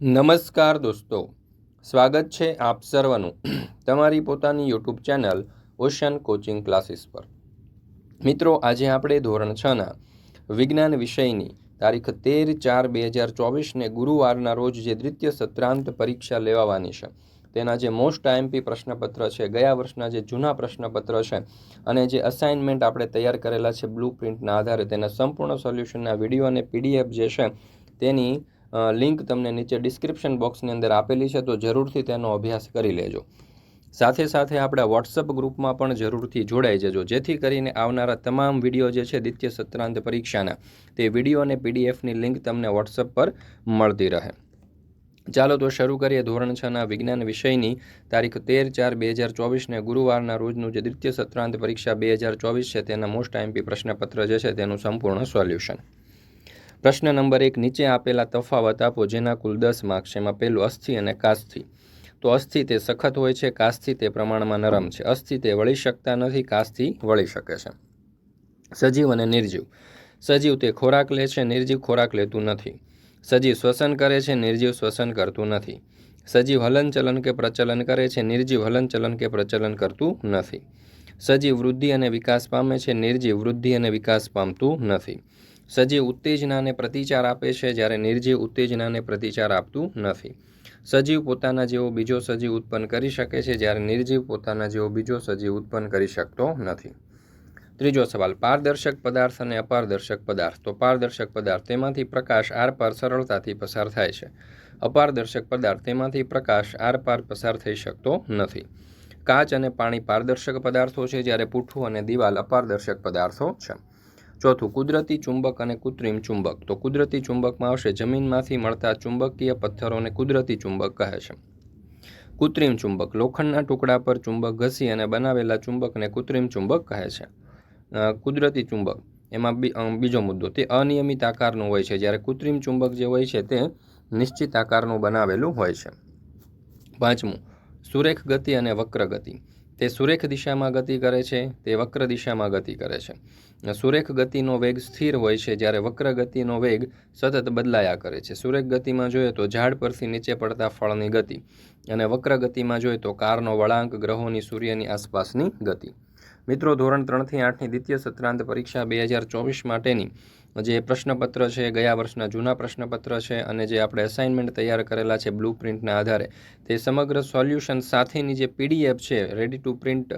નમસ્કાર દોસ્તો. સ્વાગત છે આપ સર્વનું તમારી પોતાની YouTube channel Ocean Coaching Classes પર. મિત્રો, આજે આપણે ધોરણ છના વિજ્ઞાન વિષયની તારીખ તેર ચાર બે હજાર ચોવીસને ગુરુવારના રોજ જે દ્વિતીય સત્રાંત પરીક્ષા લેવાવાની છે, તેના જે મોસ્ટ આઈએમપી પ્રશ્નપત્ર છે, ગયા વર્ષના જે જૂના પ્રશ્નપત્ર છે, અને જે અસાઇનમેન્ટ આપણે તૈયાર કરેલા છે બ્લુ પ્રિન્ટના આધારે તેના સંપૂર્ણ સોલ્યુશનના વીડિયો અને પીડીએફ જે છે, તેની લિંક તમને નીચે ડિસ્ક્રિપ્શન બોક્સની અંદર આપેલી છે, તો જરૂરથી તેનો અભ્યાસ કરી લેજો. સાથે સાથે આપણા વોટ્સઅપ ગ્રુપમાં પણ જરૂરથી જોડાઈ જજો, જેથી કરીને આવનારા તમામ વીડિયો જે છે દ્વિતીય સત્રાંત પરીક્ષાના, તે વીડિયો અને પીડીએફની લિંક તમને વોટ્સઅપ પર મળતી રહે. ચાલો તો શરૂ કરીએ ધોરણ છના વિજ્ઞાન વિષયની. તારીખ તેર ચાર બે હજાર ચોવીસને ગુરુવારના રોજનું જે દ્વિતીય સત્રાંત પરીક્ષા બે હજાર ચોવીસ છે, તેના મોસ્ટ આઈમપી પ્રશ્નપત્ર જે છે તેનું સંપૂર્ણ સોલ્યુશન. પ્રશ્ન નંબર એક, નીચે આપેલા તફાવત આપો જેના કુલ દસ માર્ક્સ એમાં પહેલું અસ્થિ અને કાસ્થિ. તો અસ્થિ તે સખત હોય છે, કાસ્થિ તે પ્રમાણમાં નરમ છે. અસ્થિ તે વળી શકતા નથી, કાસ્થિ વળી શકે છે. સજીવ અને નિર્જીવ. સજીવ તે ખોરાક લે છે, નિર્જીવ ખોરાક લેતું નથી. સજીવ શ્વસન કરે છે, નિર્જીવ શ્વસન કરતું નથી. સજીવ હલનચલન કે પ્રચલન કરે છે, નિર્જીવ હલનચલન કે પ્રચલન કરતું નથી. સજીવ વૃદ્ધિ અને વિકાસ પામે છે, નિર્જીવ વૃદ્ધિ અને વિકાસ પામતું નથી. સજીવ ઉત્તેજનાને પ્રતિચાર આપે છે જ્યારે નિર્જીવ ઉત્તેજનાને પ્રતિચાર આપતું નથી. સજીવ પોતાના જેવો બીજો સજીવ ઉત્પન્ન કરી શકે છે જ્યારે નિર્જીવ પોતાના જેવો બીજો સજીવ ઉત્પન્ન કરી શકતો નથી. ત્રીજો સવાલ, પારદર્શક પદાર્થ અને અપારદર્શક પદાર્થ. તો પારદર્શક પદાર્થ તેમાંથી પ્રકાશ આર પાર સરળતાથી પસાર થાય છે. અપારદર્શક પદાર્થ તેમાંથી પ્રકાશ આર પાર પસાર થઈ શકતો નથી. કાચ અને પાણી પારદર્શક પદાર્થો છે જ્યારે પૂઠું અને દિવાલ અપારદર્શક પદાર્થો છે. ચોથું, કુદરતી ચુંબક અને કૃત્રિમ ચુંબક. તો કુદરતી ચુંબકમાં આવશે, જમીનમાંથી મળતા ચુંબકીય પથ્થરોને કુદરતી ચુંબક કહે છે. કૃત્રિમ ચુંબક, લોખંડના ટુકડા પર ચુંબક ઘસી અને બનાવેલા ચુંબકને કૃત્રિમ ચુંબક કહે છે. કુદરતી ચુંબક, એમાં બીજો મુદ્દો, તે અનિયમિત આકારનું હોય છે. જ્યારે કૃત્રિમ ચુંબક જે હોય છે, તે નિશ્ચિત આકારનું બનાવેલું હોય છે. પાંચમું સુરેખ ગતિ અને વક્ર ગતિ તે સુરેખ દિશામાં ગતિ કરે છે, તે વક્ર દિશામાં ગતિ કરે છે. સુરેખ ગતિનો વેગ સ્થિર હોય છે, જ્યારે વક્ર ગતિનો વેગ સતત બદલાયા કરે છે. સુરેખ ગતિમાં જોઈએ તો ઝાડ પરથી નીચે પડતા ફળની ગતિ અને વક્ર ગતિમાં જોઈએ તો કારનો વળાંક ગ્રહોની સૂર્યની આસપાસની ગતિ. મિત્રો, ધોરણ ત્રણથી આઠની દ્વિતીય સત્રાંત પરીક્ષા બે હજાર ચોવીસ માટેની જે પ્રશ્નપત્ર છે, ગયા વર્ષના જૂના પ્રશ્નપત્ર છે અને જે આપણે અસાઇનમેન્ટ તૈયાર કરેલા છે બ્લુ પ્રિન્ટના આધારે, તે સમગ્ર સોલ્યુશન સાથેની જે પીડીએફ છે રેડી ટુ પ્રિન્ટ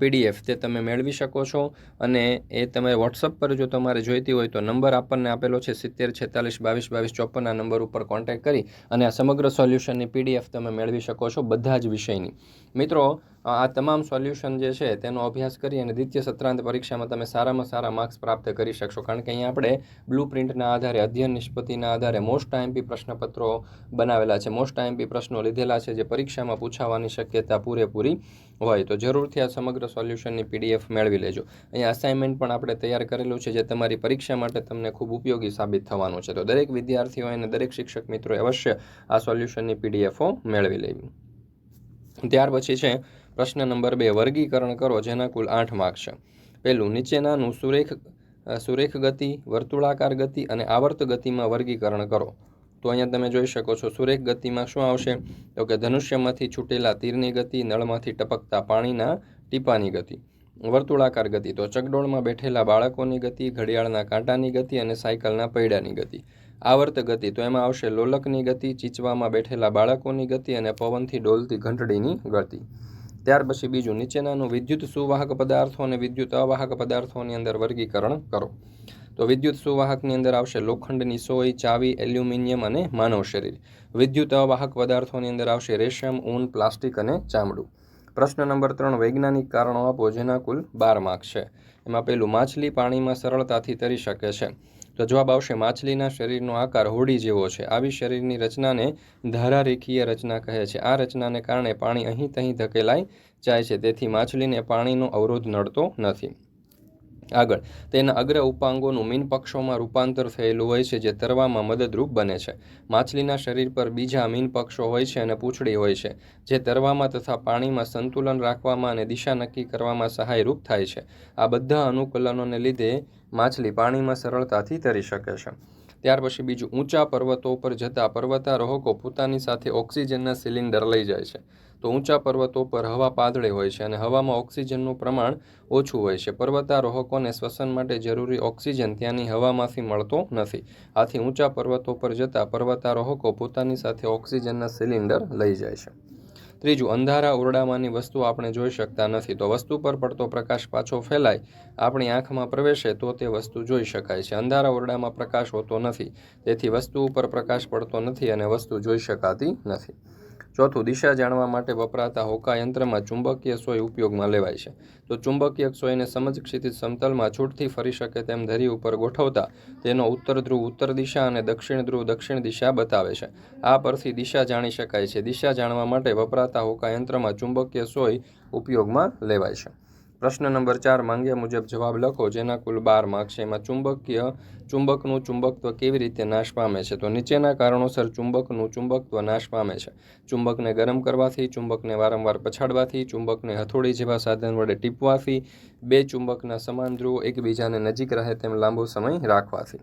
પીડીએફ તે તમે મેળવી શકો છો અને એ તમે વોટ્સઅપ પર જો તમારે જોઈતી હોય તો નંબર આપણને આપેલો છે સિત્તેર, છેતાલીસ, બાવીસ બાવીસ ચોપનના નંબર ઉપર કોન્ટેક્ટ કરી અને આ સમગ્ર સોલ્યુશનની પીડીએફ તમે મેળવી શકો છો બધા જ વિષયની. મિત્રો આ તમામ સોલ્યુશન જે છે તેનો અભ્યાસ કરી અને દ્વિતીય સત્રાંત પરીક્ષામાં તમે સારામાં સારા માર્ક્સ પ્રાપ્ત કરી શકશો. કારણ કે અહીંયા આપણે બ્લુ પ્રિન્ટના આધારે, અધ્યયન નિષ્પત્તિના આધારે મોસ્ટ આઈએમપી પ્રશ્નપત્રો બનાવેલા છે. મોસ્ટ આઈએમપી પ્રશ્નો લીધેલા છે જે પરીક્ષામાં પૂછાવાની શક્યતા પૂરેપૂરી હોય તો જરૂરથી આ સમગ્ર સોલ્યુશનની પીડીએફ મેળવી લેજો. અહીંયા અસાઇનમેન્ટ પણ આપણે તૈયાર કરેલું છે જે તમારી પરીક્ષા માટે તમને ખૂબ ઉપયોગી સાબિત થવાનું છે. તો દરેક વિદ્યાર્થીઓ અને દરેક શિક્ષક મિત્રોએ અવશ્ય આ સોલ્યુશનની પીડીએફો મેળવી લેવી. ત્યાર પછી છે પ્રશ્ન નંબર બે, વર્ગીકરણ કરો જેના કુલ આઠ માર્ક છે. પહેલું, નીચેનાનું સુરેખ સુરેખ ગતિ, વર્તુળાકાર ગતિ અને આવર્ત ગતિમાં વર્ગીકરણ કરો. તો અહીંયા તમે જોઈ શકો છો સુરેખ ગતિમાં શું આવશે? તો કે ધનુષ્યમાંથી છૂટેલા તીરની ગતિ, નળમાંથી ટપકતા પાણીના ટીપાની ગતિ, વર્તુળાકાર ગતિ. તો ચકડોળમાં બેઠેલા બાળકોની ગતિ, ઘડિયાળના કાંટાની ગતિ અને સાયકલના પૈડાની ગતિ. આવર્ત ગતિ, તો એમાં આવશે લોલકની ગતિ, ચીચવામાં બેઠેલા બાળકોની ગતિ અને પવનથી ડોલતી ઘંટડીની ગતિ. ત્યાર પછી બીજું નીચેનાનું વિદ્યુત સુવાહક પદાર્થો અને વિદ્યુત અવાહક પદાર્થોની અંદર વર્ગીકરણ કરો. તો વિદ્યુત સુવાહકની અંદર આવશે લોખંડની સોય, ચાવી, એલ્યુમિનિયમ અને માનવ શરીર. વિદ્યુત અવાહક પદાર્થોની અંદર આવશે રેશમ, ઊન, પ્લાસ્ટિક અને ચામડું. પ્રશ્ન નંબર ત્રણ, વૈજ્ઞાનિક કારણો આપો જેના કુલ બાર માર્ક છે. એમાં પેલું, માછલી પાણીમાં સરળતાથી તરી શકે છે. તો જવાબ આવશે, માછલીના શરીરનો આકાર હોડી જેવો છે. આવી શરીરની રચનાને ધારારેખીય રચના કહે છે. આ રચનાને કારણે પાણી અહીં તહીં ધકેલાઈ જાય છે, તેથી માછલીને પાણીનો અવરોધ નડતો નથી. આગળ. તેના અગ્ર ઉપાંગોનું મીન પક્ષોમાં રૂપાંતર થયેલું હોય છે, જે તરવામાં મદદરૂપ બને છે. માછલીના શરીર પર બીજા મીન પક્ષો હોય છે અને પૂંછડી હોય છે, જે તરવામાં તથા પાણીમાં સંતુલન રાખવામાં અને દિશા નક્કી કરવામાં સહાયરૂપ થાય છે. આ બધા અનુકૂલનોને લીધે માછલી પાણીમાં સરળતાથી તરી શકે છે. ત્યાર પછી બીજું ઊંચા પર્વતો પર જતા પર્વતારોહકો પોતાની સાથે ઓક્સિજનના સિલિન્ડર લઈ જાય છે. તો ઊંચા પર્વતો પર હવા પાતળી હોય છે અને હવામાં ઓક્સિજનનું પ્રમાણ ઓછું હોય છે. પર્વતારોહકોને શ્વસન માટે જરૂરી ઓક્સિજન ત્યાંની હવામાંથી મળતો નથી. આથી ઊંચા પર્વતો પર જતા પર્વતારોહકો પોતાની સાથે ઓક્સિજનના સિલિન્ડર લઈ જાય છે. ત્રીજું, અંધારા ઓરડામાંની વસ્તુ આપણે જોઈ શકતા નથી. તો વસ્તુ પર પડતો પ્રકાશ પાછો ફેલાય, આપણી આંખમાં પ્રવેશે તો તે વસ્તુ જોઈ શકાય છે. અંધારા ઓરડામાં પ્રકાશ હોતો નથી, તેથી વસ્તુ ઉપર પ્રકાશ પડતો નથી અને વસ્તુ જોઈ શકાતી નથી. ચોથું દિશા જાણવા માટે વપરાતા હોકા યંત્રમાં ચુંબકીય સોય ઉપયોગમાં લેવાય છે. તો ચુંબકીય સોયને સમજ ક્ષિતિજ સમતલમાં છૂટથી ફરી શકે તેમ ધરી ઉપર ગોઠવતા તેનો ઉત્તર ધ્રુવ ઉત્તર દિશા અને દક્ષિણ ધ્રુવ દક્ષિણ દિશા બતાવે છે. આ પરથી દિશા જાણી શકાય છે. દિશા જાણવા માટે વપરાતા હોકા યંત્રમાં ચુંબકીય સોય ઉપયોગમાં લેવાય છે. પ્રશ્ન નંબર ચાર માંગ્યા મુજબ જવાબ લખો, જેના કુલ બાર માર્ક છે. એમાં ચુંબકીય, ચુંબકનું ચુંબકત્વ કેવી રીતે નાશ પામે છે? તો નીચેના કારણોસર ચુંબકનું ચુંબકત્વ નાશ પામે છે. ચુંબકને ગરમ કરવાથી, ચુંબકને વારંવાર પછાડવાથી, ચુંબકને હથોડી જેવા સાધન વડે ટીપવાથી, બે ચુંબકના સમાન ધ્રુવો એકબીજાને નજીક રહે તેમ લાંબો સમય રાખવાથી.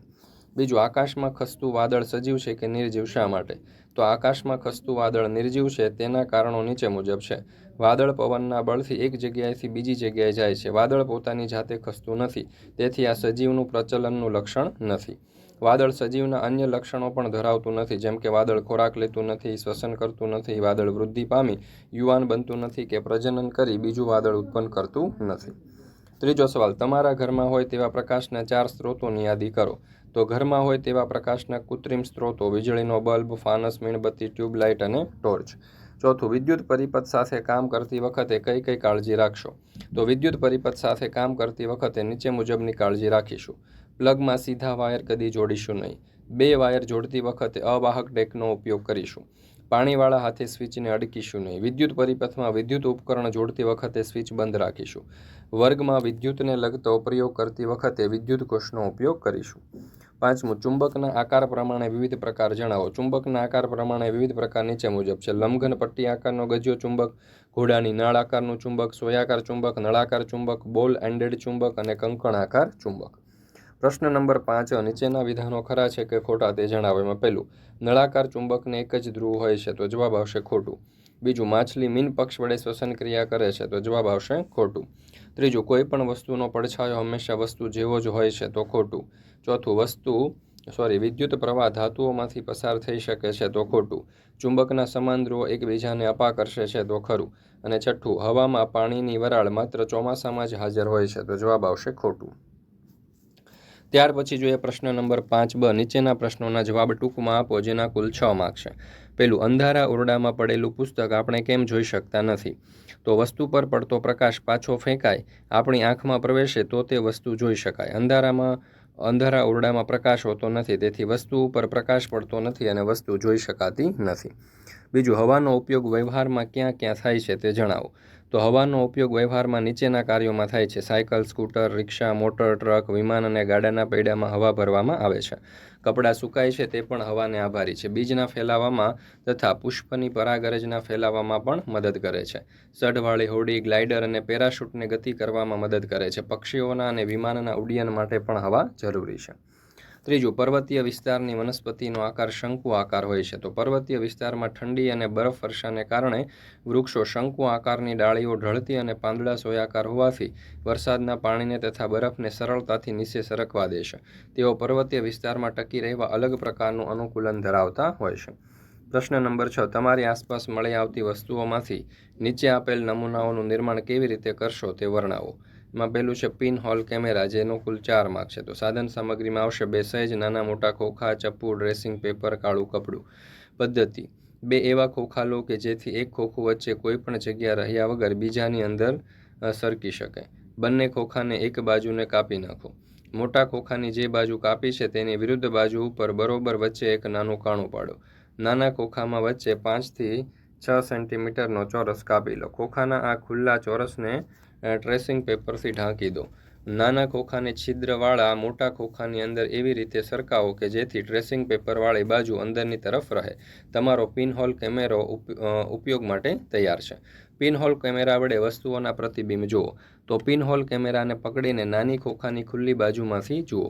બીજું, આકાશમાં ખસતું વાદળ સજીવ છે કે નિર્જીવ શા માટે? તો આકાશમાં ખસતું વાદળ નિર્જીવ છે તેના કારણો નીચે મુજબ છે. વાદળ પવનના બળથી એક જગ્યાએથી બીજી જગ્યાએ જાય છે. વાદળ પોતાની જાતે ખસતું નથી. તેથી આ સજીવનું પ્રચલનનું લક્ષણ નથી. વાદળ સજીવના અન્ય લક્ષણો પણ ધરાવતું નથી. જેમ કે વાદળ ખોરાક લેતું નથી, શ્વસન કરતું નથી, વાદળ વૃદ્ધિ પામી, યુવાન બનતું નથી કે પ્રજનન કરી બીજું વાદળ ઉત્પન્ન કરતું નથી. ત્રીજો સવાલ, તમારા ઘરમાં હોય તેવા પ્રકાશના ચાર સ્ત્રોતોની યાદી કરો. તો ઘરમાં હોય તેવા પ્રકાશના કૃત્રિમ સ્ત્રોતો, વીજળીનો બલ્બ, ફાનસ, મીણબત્તી, ટ્યુબલાઇટ અને ટોર્ચ. ચોથું, વિદ્યુત પરિપથ સાથે કામ કરતી વખતે કઈ કઈ કાળજી રાખશો? તો વિદ્યુત પરિપથ સાથે કામ કરતી વખતે નીચે મુજબની કાળજી રાખીશું. પ્લગમાં સીધા વાયર કદી જોડીશું નહીં. બે વાયર જોડતી વખતે અવાહક ડેકનો ઉપયોગ કરીશું. પાણીવાળા હાથે સ્વિચને અડકીશું નહીં. વિદ્યુત પરિપથમાં વિદ્યુત ઉપકરણ જોડતી વખતે સ્વિચ બંધ રાખીશું. વર્ગમાં વિદ્યુતને લગતો પ્રયોગ કરતી વખતે વિદ્યુત કોષનો ઉપયોગ કરીશું. પાંચમું, ચુંબકના આકાર પ્રમાણે વિવિધ પ્રકાર જણાવો. ચુંબકના આકાર પ્રમાણે વિવિધ પ્રકાર નીચે મુજબ છે. લંબઘન પટ્ટી આકારનો ગજ્યો ચુંબક, ઘોડાની નળ આકારનું ચુંબક, સોયાકાર ચુંબક, નળાકાર ચુંબક બોલ એન્ડેડ ચુંબક અને કંકણ આકાર ચુંબક. પ્રશ્ન નંબર પાંચ, નીચેના વિધાનો ખરા છે કે ખોટા તે જણાવો એમાં પહેલું, નળાકાર ચુંબકને એક જ ધ્રુવ હોય છે તો જવાબ આવશે ખોટું. બીજું, માછલી મીન પક્ષ વડે શ્વસન ક્રિયા કરે છે તો જવાબ આવશે ખોટું. ત્રીજું, કોઈ પણ વસ્તુનો પડછાયો હંમેશા વસ્તુ જેવો જ હોય છે તો ખોટું. ચોથું, વસ્તુ સોરી વિદ્યુત પ્રવાહ ધાતુઓમાંથી પસાર થઈ શકે છે તો ખોટું. ચુંબકના સમાન ધ્રુવો એકબીજાને અપા કરશે છે તો ખરું. અને છઠ્ઠું, હવામાં પાણીની વરાળ માત્ર ચોમાસામાં જ હાજર હોય છે તો જવાબ આવશે ખોટું. ત્યાર પછી જોઈએ પ્રશ્ન નંબર પાંચ બ, નીચેના પ્રશ્નોના જવાબ ટૂંકમાં આપો, જેના કુલ છ માર્ક છે. પેલું, અંધારા ઓરડામાં પડેલું પુસ્તક આપણે કેમ જોઈ શકતા નથી? તો વસ્તુ પર પડતો પ્રકાશ પાછો ફેંકાય, આપણી આંખમાં પ્રવેશે તો તે વસ્તુ જોઈ શકાય. અંધારામાં, અંધારા ઓરડામાં પ્રકાશ હોતો નથી, તેથી વસ્તુ ઉપર પ્રકાશ પડતો નથી અને વસ્તુ જોઈ શકાતી નથી. બીજું, હવાનો ઉપયોગ વ્યવહારમાં ક્યાં ક્યાં થાય છે તે જણાવો. તો હવાનો ઉપયોગ વ્યવહારમાં નીચેના કાર્યોમાં થાય છે. Cycle, scooter, rickshaw, motor, truck, વિમાન અને ગાડાના પૈડામાં હવા ભરવામાં આવે છે. કપડાં સુકાય છે તે પણ હવાને આભારી છે. બીજના ફેલાવામાં તથા પુષ્પની પરાગરજના ફેલાવામાં પણ મદદ કરે છે. સઢવાળી હોડી, ગ્લાઇડર અને પેરાશૂટને ગતિ કરવામાં મદદ કરે છે. પક્ષીઓના અને વિમાનના ઉડ્ડયન માટે પણ હવા જરૂરી છે. ત્રીજું, પર્વતીય વિસ્તારની વનસ્પતિનો આકાર શંકુ આકાર હોય છે. તો પર્વતીય વિસ્તારમાં ઠંડી અને બરફ વર્ષાને કારણે વૃક્ષો શંકુ આકારની ડાળીઓ ઢળતી અને પાંદડા સોયાકાર હોવાથી વરસાદના પાણીને તથા બરફને સરળતાથી નીચે સરકવા દેશે તેઓ પર્વતીય વિસ્તારમાં ટકી રહેવા અલગ પ્રકારનું અનુકૂલન ધરાવતા હોય છે. પ્રશ્ન નંબર છ, તમારી આસપાસ મળી આવતી વસ્તુઓમાંથી નીચે આપેલ નમૂનાઓનું નિર્માણ કેવી રીતે કરશો તે વર્ણવો. એમાં પહેલું છે પિન હોલ કેમેરા, જેનો કુલ ચાર માર્ક છે. તો સાધન સામગ્રીમાં આવશે બે સાઇઝ નાના મોટા ખોખા ચપ્પુ ડ્રેસિંગ પેપર કાળું કપડું. પદ્ધતિ. બે એવા ખોખા લો કે જેથી એક ખોખું વચ્ચે કોઈ પણ જગ્યા રહ્યા વગર બીજાની અંદર સરકી શકે બંને ખોખાને એક બાજુને કાપી નાખો. મોટા ખોખાની જે બાજુ કાપી છે તેની વિરુદ્ધ બાજુ ઉપર બરોબર વચ્ચે એક નાનું કાણું પાડો. નાના ખોખામાં વચ્ચે પાંચથી છ સેન્ટીમીટરનો ચોરસ કાપી લો. ખોખાના આ ખુલ્લા ચોરસને ટ્રેસિંગ પેપરથી ઢાંકી દો. નાના ખોખાને છિદ્રવાળા મોટા ખોખાની અંદર એવી રીતે સરકાવો કે જેથી ટ્રેસિંગ પેપરવાળી બાજુ અંદરની તરફ રહે. તમારો પિનહોલ કેમેરો ઉપયોગ માટે તૈયાર છે. પિનહોલ કેમેરા વડે વસ્તુઓના પ્રતિબિંબ જુઓ. તો પિનહોલ કેમેરાને પકડીને નાની ખોખાની ખુલ્લી બાજુમાંથી જુઓ.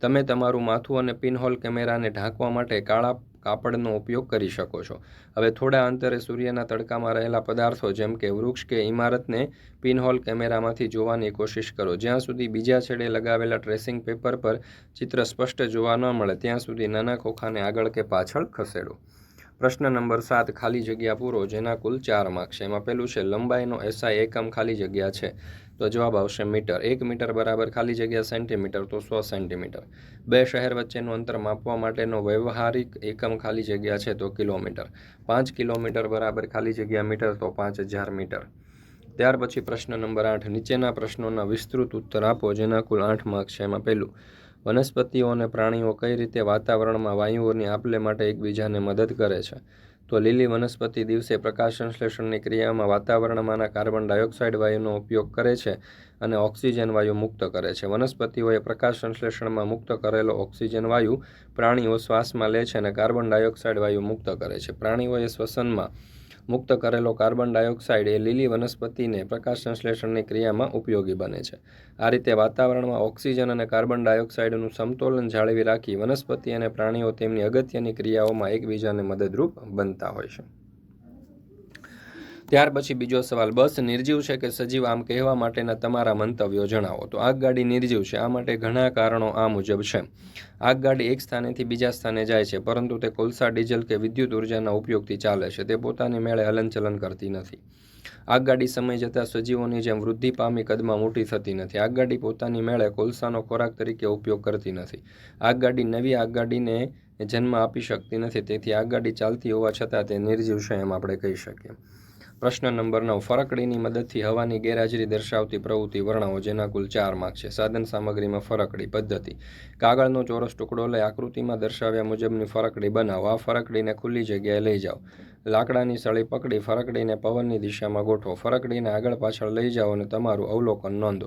તમે તમારું માથું અને પિનહોલ કેમેરાને ઢાંકવા માટે કાળા કાપડનો ઉપયોગ કરી શકો છો. હવે થોડા અંતરે સૂર્યના તડકામાં રહેલા પદાર્થો, જેમ કે વૃક્ષ કે ઇમારતને પિનહોલ કેમેરામાંથી જોવાની કોશિશ કરો. જ્યાં સુધી બીજા છેડે લગાવેલા ટ્રેસિંગ પેપર પર ચિત્ર સ્પષ્ટ જોવા ન મળે, ત્યાં સુધી નાના ખોખાને આગળ કે પાછળ ખસેડો. પ્રશ્ન નંબર સાત ખાલી જગ્યા પૂરો, જેના કુલ ચાર માર્ક છે. એમાં પેલું છે, લંબાઈનો એસઆઈ એકમ ખાલી જગ્યા છે. તો જવાબ આવશે મીટર. એક મીટર બરાબર ખાલી જગ્યા સેન્ટીમીટર તો સો સેન્ટીમીટર બે શહેર વચ્ચેનું અંતર માપવા માટેનો વ્યવહારિક એકમ ખાલી જગ્યા છે, તો કિલોમીટર. પાંચ કિલોમીટર બરાબર ખાલી જગ્યા મીટર, તો પાંચ હજાર મીટર. ત્યાર પછી પ્રશ્ન નંબર આઠ. નીચેના પ્રશ્નોના વિસ્તૃત ઉત્તર આપો, જેના કુલ આઠ માર્ક છે. એમાં પહેલું વનસ્પતિઓ અને પ્રાણીઓ કઈ રીતે વાતાવરણમાં વાયુઓની આપલે માટે એકબીજાને મદદ કરે છે? તો લીલી વનસ્પતિ દિવસે પ્રકાશ સંશ્લેષણની ક્રિયામાં વાતાવરણમાંના કાર્બન ડાયોક્સાઇડ વાયુનો ઉપયોગ કરે છે અને ઓક્સિજન વાયુ મુક્ત કરે છે. વનસ્પતિઓએ પ્રકાશ સંશ્લેષણમાં મુક્ત કરેલો ઓક્સિજન વાયુ પ્રાણીઓ શ્વાસમાં લે છે અને કાર્બન ડાયોક્સાઇડ વાયુ મુક્ત કરે છે. પ્રાણીઓએ શ્વસનમાં મુક્ત કરેલો કાર્બન ડાયોક્સાઇડ એ લીલી વનસ્પતિને પ્રકાશ સંશ્લેષણની ક્રિયામાં ઉપયોગી બને છે. આ રીતે વાતાવરણમાં ઓક્સિજન અને કાર્બન ડાયોક્સાઇડનું સમતોલન જાળવી રાખી વનસ્પતિ અને પ્રાણીઓ તેમની અગત્યની ક્રિયાઓમાં એકબીજાને મદદરૂપ બનતા હોય છે. ત્યાર પછી બીજો સવાલ, બસ નિર્જીવ છે કે સજીવ આમ કહેવા માટેના તમારા મંતવ્યો જણાવો? તો આગગાડી નિર્જીવ છે, આ માટે ઘણા કારણો આ મુજબ છે. આગગાડી એક સ્થાનેથી બીજા સ્થાને જાય છે, પરંતુ તે કોલસા, ડીઝલ કે વિદ્યુત ઉર્જાના ઉપયોગથી ચાલે છે, તે પોતાની મેળે હલનચલન કરતી નથી. આગગાડી સમય જતાં સજીવોની જેમ વૃદ્ધિ પામી કદમાં મોટી થતી નથી. આગગાડી પોતાની મેળે કોલસાનો ખોરાક તરીકે ઉપયોગ કરતી નથી. આગગાડી નવી આગગાડીને જન્મ આપી શકતી નથી, તેથી આગગાડી ચાલતી હોવા છતાં તે નિર્જીવ છે એમ આપણે કહી શકીએ. પ્રશ્ન નંબર નવ, ફરકડીની મદદથી હવાની ગેરહાજરી દર્શાવતી પ્રવૃત્તિ વર્ણવો, જેના કુલ ચાર માર્ક છે. સાધન સામગ્રીમાં ફરકડી પદ્ધતિ. કાગળનો ચોરસ ટુકડો લઈ આકૃતિમાં દર્શાવ્યા મુજબની ફરકડી બનાવો. આ ફરકડીને ખુલ્લી જગ્યાએ લઈ જાઓ. લાકડાની સળી પકડી ફરકડીને પવનની દિશામાં ગોઠવો. ફરકડીને આગળ પાછળ લઈ જાઓ અને તમારું અવલોકન નોંધો.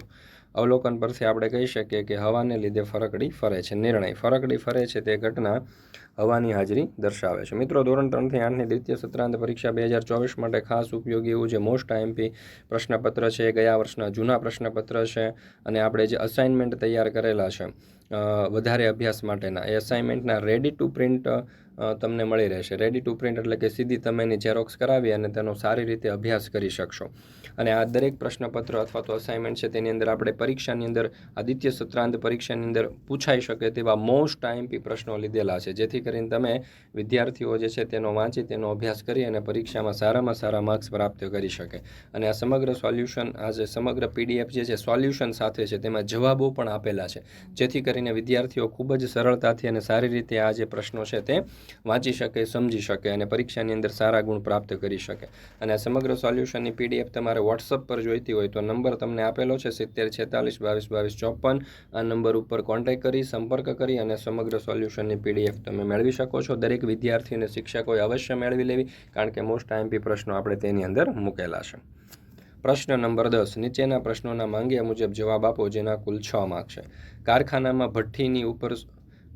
અવલોકન પરથી આપણે કહી શકીએ કે હવાને લીધે ફરકડી ફરે છે. નિર્ણય. ફરકડી ફરે છે તે ઘટના હવાની હાજરી દર્શાવે છે. મિત્રો, ધોરણ ત્રણથી આઠની દ્વિતીય સત્રાંત પરીક્ષા બે હજાર ચોવીસ માટે ખાસ ઉપયોગી એવું જે મોસ્ટ આઈએમપી પ્રશ્નપત્ર છે ગયા વર્ષના જૂના પ્રશ્નપત્ર છે અને આપણે જે અસાઇનમેન્ટ તૈયાર કરેલા છે વધારે અભ્યાસ માટેના, એ અસાઇનમેન્ટના રેડી ટુ પ્રિન્ટ તમને મળી રહેશે. રેડી ટુ પ્રિન્ટ એટલે કે સીધી તમે એની ઝેરોક્સ કરાવી અને તેનો સારી રીતે અભ્યાસ કરી શકશો. અને આ દરેક પ્રશ્નપત્ર અથવા તો અસાઇનમેન્ટ છે તેની અંદર આપણે પરીક્ષાની અંદર, આદિત્ય સત્રાંત પરીક્ષાની અંદર પૂછાઈ શકે તેવા મોસ્ટ આઈએમપી પ્રશ્નો લીધેલા છે. જેથી કરીને તમે વિદ્યાર્થીઓ જે છે તેનો વાંચી, તેનો અભ્યાસ કરી અને પરીક્ષામાં સારામાં સારા માર્ક્સ પ્રાપ્ત કરી શકે. અને આ સમગ્ર સોલ્યુશન આ જે સમગ્ર પીડીએફ જે છે સોલ્યુશન સાથે છે તેમાં જવાબો પણ આપેલા છે. જેથી કરીને વિદ્યાર્થીઓ ખૂબ જ સરળતાથી અને સારી રીતે આ જે પ્રશ્નો છે તે વાંચી શકે, સમજી શકે અને પરીક્ષાની અંદર સારા ગુણ પ્રાપ્ત કરી શકે. અને આ સમગ્ર સોલ્યુશનની પીડીએફ તમારે વોટ્સઅપ પર જોઈતી હોય તો નંબર તમને આપેલો છે, સિત્તેર, છેતાલીસ, બાવીસ બાવીસ, ચોપન. આ નંબર ઉપર કોન્ટેક કરી, સંપર્ક કરી અને સમગ્ર સોલ્યુશનની પીડીએફ તમે મેળવી શકો છો. દરેક વિદ્યાર્થી અને શિક્ષકોએ અવશ્ય મેળવી લેવી, કારણ કે મોસ્ટ આઈએમપી પ્રશ્નો આપણે તેની અંદર મૂકેલા છે. પ્રશ્ન નંબર દસ, નીચેના પ્રશ્નોના માંગ્યા મુજબ જવાબ આપો, જેના કુલ છ માર્ક છે. કારખાનામાં ભઠ્ઠીની ઉપર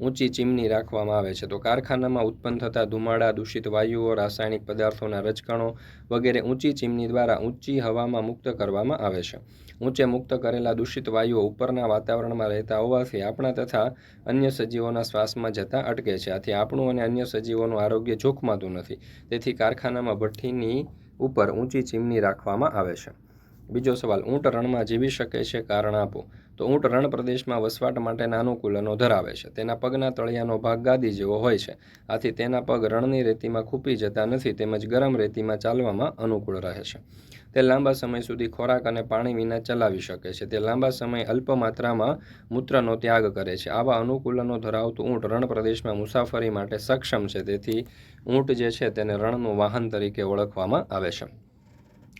ઊંચી ચીમની રાખવામાં આવે છે. તો કારખાનામાં ઉત્પન્ન થતા ધુમાડા, દૂષિત વાયુઓ, રાસાયણિક પદાર્થોના રજકણો વગેરે ઊંચી ચીમની દ્વારા ઊંચી હવામાં મુક્ત કરવામાં આવે છે. ઊંચે મુક્ત કરેલા દૂષિત વાયુઓ ઉપરના વાતાવરણમાં રહેતા હોવાથી આપણા તથા અન્ય સજીવોના શ્વાસમાં જતા અટકે છે. આથી આપણું અને અન્ય સજીવોનું આરોગ્ય જોખમાતું નથી. તેથી કારખાનામાં ભઠ્ઠીની ઉપર ઊંચી ચીમની રાખવામાં આવે છે. બીજો સવાલ, ઊંટ રણમાં જીવી શકે છે? કારણ આપો. તો ઊંટ રણ પ્રદેશમાં વસવાટ માટેના અનુકૂલનો ધરાવે છે. તેના પગના તળિયાનો ભાગ ગાદી જેવો હોય છે. આથી તેના પગ રણની રેતીમાં ખૂપી જતા નથી, તેમજ ગરમ રેતીમાં ચાલવામાં અનુકૂળ રહે છે. તે લાંબા સમય સુધી ખોરાક અને પાણી વિના ચલાવી શકે છે. તે લાંબા સમય અલ્પ માત્રામાં મૂત્રનો ત્યાગ કરે છે. આવા અનુકૂલનો ધરાવતું ઊંટ રણ પ્રદેશમાં મુસાફરી માટે સક્ષમ છે. તેથી ઊંટ જે છે તેને રણનું વાહન તરીકે ઓળખવામાં આવે છે.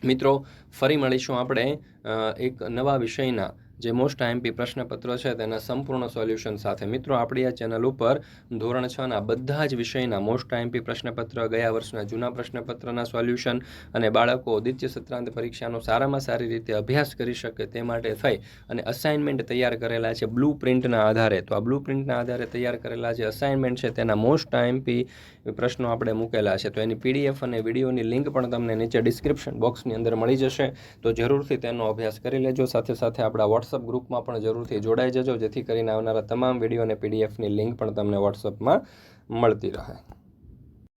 મિત્રો, ફરી મળીશું આપણે એક નવા વિષયના જે મોસ્ટ આઈએમપી પ્રશ્નપત્રો છે તેના સંપૂર્ણ સોલ્યુશન સાથે. મિત્રો, આપણી આ ચેનલ ઉપર ધોરણ છના બધા જ વિષયના મોસ્ટ આઈએમપી પ્રશ્નપત્ર, ગયા વર્ષના જૂના પ્રશ્નપત્રના સોલ્યુશન અને બાળકો દ્વિતીય સત્રાંત પરીક્ષાનો સારામાં સારી રીતે અભ્યાસ કરી શકે તે માટે થઈ અને અસાઇનમેન્ટ તૈયાર કરેલા છે બ્લુ પ્રિન્ટના આધારે. તો આ બ્લુ પ્રિન્ટના આધારે તૈયાર કરેલા જે અસાઇનમેન્ટ છે તેના મોસ્ટ આઈએમપી પ્રશ્નો આપણે મૂકેલા છે. તો એની પીડીએફ અને વિડીયોની લિંક પણ તમને નીચે ડિસ્ક્રિપ્શન બોક્સની અંદર મળી જશે. તો જરૂરથી તેનો અભ્યાસ કરી લેજો. સાથે સાથે આપણા વોટ્સઅપ ગ્રુપમાં પણ જરૂરથી જોડાઈ જજો, જેથી કરીને આવનારા તમામ વીડિયો અને પીડીએફની લિંક પણ તમને વોટ્સઅપમાં મળતી રહે.